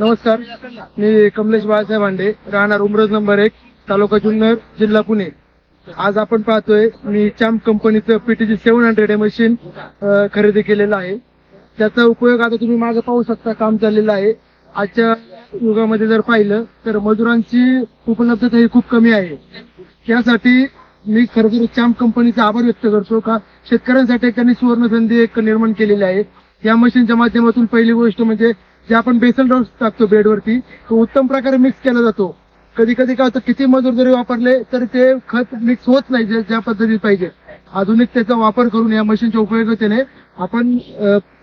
नमस्कार. मी कमलेश बाळासाहेब भांडे राहणार उमरज नंबर एक तालुका जुन्नर जिल्हा पुणे. आज आपण पाहतोय मी चॅम्प कंपनीचं पीटीजी सेव्हन हंड्रेड हे मशीन खरेदी केलेलं आहे. त्याचा उपयोग आता तुम्ही मागे पाहू शकता काम चाललेलं आहे. आजच्या युगामध्ये जर पाहिलं तर मजुरांची उपलब्धता ही खूप कमी आहे. त्यासाठी मी खरं तर चॅम्प कंपनीचा आभार व्यक्त करतो का शेतकऱ्यांसाठी त्यांनी सुवर्ण संधी एक निर्माण केलेली आहे या मशीनच्या माध्यमातून पहिली गोष्ट म्हणजे जे आपण बेसल डॉस टाकतो बेडवरती तो उत्तम प्रकारे मिक्स केला जातो. कधी कधी काय होतं किती मजूर जरी वापरले तर ते खत मिक्स होत नाही ज्या पद्धतीत पाहिजे. आधुनिक त्याचा वापर करून या मशीनच्या उपयोगतेने आपण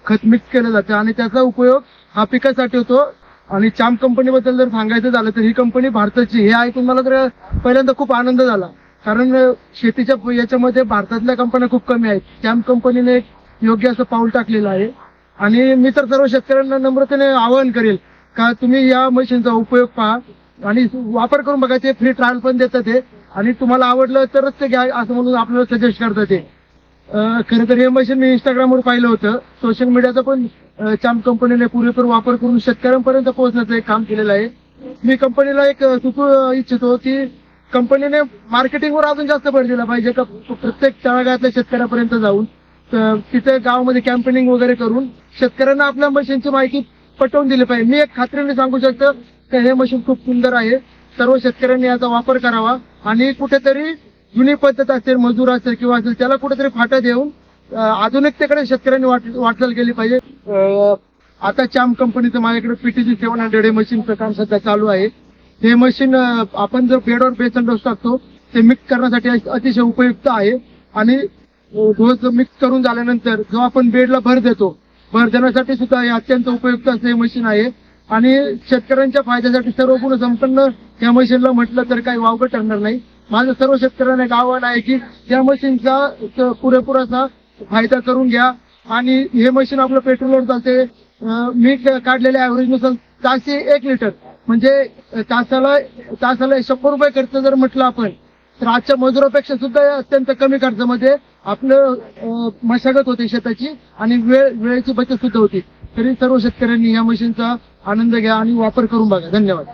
खत मिक्स केलं जातं आणि त्याचा उपयोग हा पिकासाठी होतो. आणि चाम कंपनीबद्दल जर सांगायचं झालं तर ही कंपनी भारताची हे ऐकून मला तर पहिल्यांदा खूप आनंद झाला. कारण शेतीच्या याच्यामध्ये भारतातल्या कंपन्या खूप कमी आहेत. चॅम्प कंपनीने योग्य असं पाऊल टाकलेलं आहे. आणि मी तर सर्व शेतकऱ्यांना नम्रतेने आवाहन करेल का तुम्ही या मशीनचा उपयोग पहा. आणि वापर करून बघा ते फ्री ट्रायल पण देतात ते आणि तुम्हाला आवडलं तरच ते घ्या असं म्हणून आपल्याला सजेस्ट करतात ते खरं तर हे मशीन मी इंस्टाग्रामवर पाहिलं होतं. सोशल मीडियाचा पण चाम कंपनीने पुरेपूर वापर करून शेतकऱ्यांपर्यंत पोहोचण्याचं एक काम केलेलं आहे. मी कंपनीला एक सुचू इच्छितो की कंपनीने मार्केटिंगवर अजून जास्त भर दिला पाहिजे का प्रत्येक तळागाळातल्या शेतकऱ्यापर्यंत जाऊन. तिथे गावामध्ये कॅम्पेनिंग वगैरे करून शेतकऱ्यांना आपल्या मशीनची माहिती पटवून दिली पाहिजे. मी एक खात्रीने सांगू शकतो की हे मशीन खूप सुंदर आहे. सर्व शेतकऱ्यांनी याचा वापर करावा. आणि कुठेतरी जुनी पद्धत असेल मजूर असेल किंवा असेल त्याला कुठेतरी फाटा देऊन आधुनिकतेकडे शेतकऱ्यांनी वाट वाटचाल गेली पाहिजे. आता चाम कंपनीचं माझ्याकडे पीटीजी सेव्हन हंड्रेड हे मशीनचं काम सध्या चालू आहे. हे मशीन आपण जर बेडवर बेसन डोस टाकतो ते मिक्स करण्यासाठी अतिशय उपयुक्त आहे. आणि दूध मिक्स करून झाल्यानंतर जो आपण बेडला भर देतो भर देण्यासाठी सुद्धा हे अत्यंत उपयुक्त असं हे मशीन आहे. आणि शेतकऱ्यांच्या फायद्यासाठी सर्व गुण संपन्न या मशीनला म्हटलं तर काही वावगं ठरणार नाही. माझं सर्व शेतकऱ्यांना एक आव्हान आहे की या मशीनचा पुरेपूर असा फायदा करून घ्या. आणि हे मशीन आपलं पेट्रोलवर चालते. मी काढलेल्या ऍव्हरेजनुसार एक लिटर म्हणजे तासाला तासाला शंभर रुपये खर्च जर म्हटलं आपण तर आजच्या मजुरापेक्षा सुद्धा अत्यंत कमी खर्चामध्ये आपलं मशागत होते शेताची आणि वेळ वेळेची बचत सुद्धा होती. तरी सर्व शेतकऱ्यांनी या मशीनचा आनंद घ्या आणि वापर करून बघा. धन्यवाद.